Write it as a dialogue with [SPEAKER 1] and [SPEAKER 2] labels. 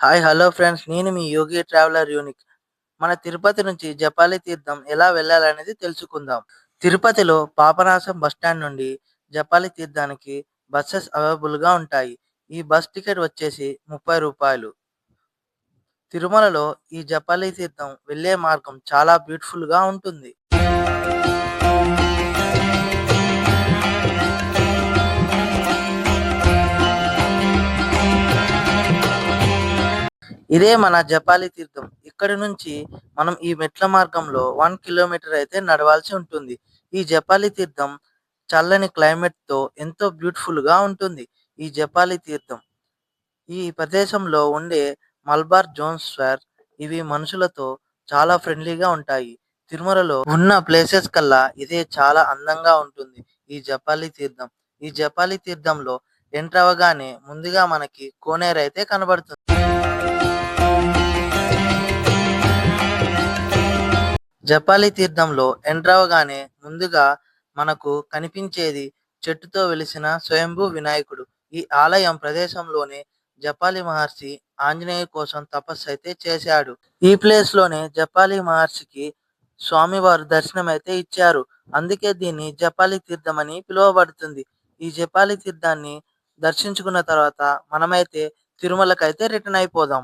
[SPEAKER 1] Hi hello friends. నేను మీ యోగి traveller unique. మన తిరుపతి నుంచి జపాలి తీర్థం ఎలా వెళ్ళాలనేది తెలుసుకుందాం. తిరుపతిలో పాపనాశం బస్టాండ్ నుండి జపాలి తీర్థానికి బస్సెస్ అవైలబుల్గా ఉంటాయి. ఈ బస్ టికెట్ వచ్చేసి ముప్పై రూపాయలు. తిరుమలలో ఈ జపాలి తీర్థం వెళ్ళే మార్గం చాలా బ్యూటిఫుల్గా ఉంటుంది. ఇదే మన జపాలి తీర్థం. ఇక్కడి నుంచి మనం ఈ మెట్ల మార్గంలో వన్ కిలోమీటర్ అయితే నడవాల్సి ఉంటుంది. ఈ జపాలి తీర్థం చల్లని క్లైమేట్తో ఎంతో బ్యూటిఫుల్గా ఉంటుంది. ఈ జపాలి తీర్థం. ఈ ప్రదేశంలో ఉండే మల్బార్ జోన్స్ స్క్వేర్ ఇవి మనుషులతో చాలా ఫ్రెండ్లీగా ఉంటాయి. తిరుమలలో ఉన్న ప్లేసెస్ కల్లా ఇదే చాలా అందంగా ఉంటుంది ఈ జపాలి తీర్థం. ఈ జపాలి తీర్థంలో ఎంటర్ అవ్వగానే ముందుగా మనకి కోనేరు అయితే కనబడుతుంది. జపాలి తీర్థంలో ఎంటర్ ముందుగా మనకు కనిపించేది చెట్టుతో వెలిసిన స్వయంభూ వినాయకుడు. ఈ ఆలయం ప్రదేశంలోనే జపాలి మహర్షి ఆంజనేయ కోసం తపస్సు అయితే చేశాడు. ఈ ప్లేస్లోనే జపాలి మహర్షికి స్వామివారు దర్శనం అయితే ఇచ్చారు. అందుకే దీన్ని జపాలి తీర్థం అని పిలువబడుతుంది. ఈ జపాలి తీర్థాన్ని దర్శించుకున్న తర్వాత మనమైతే తిరుమలకైతే రిటర్న్ అయిపోదాం.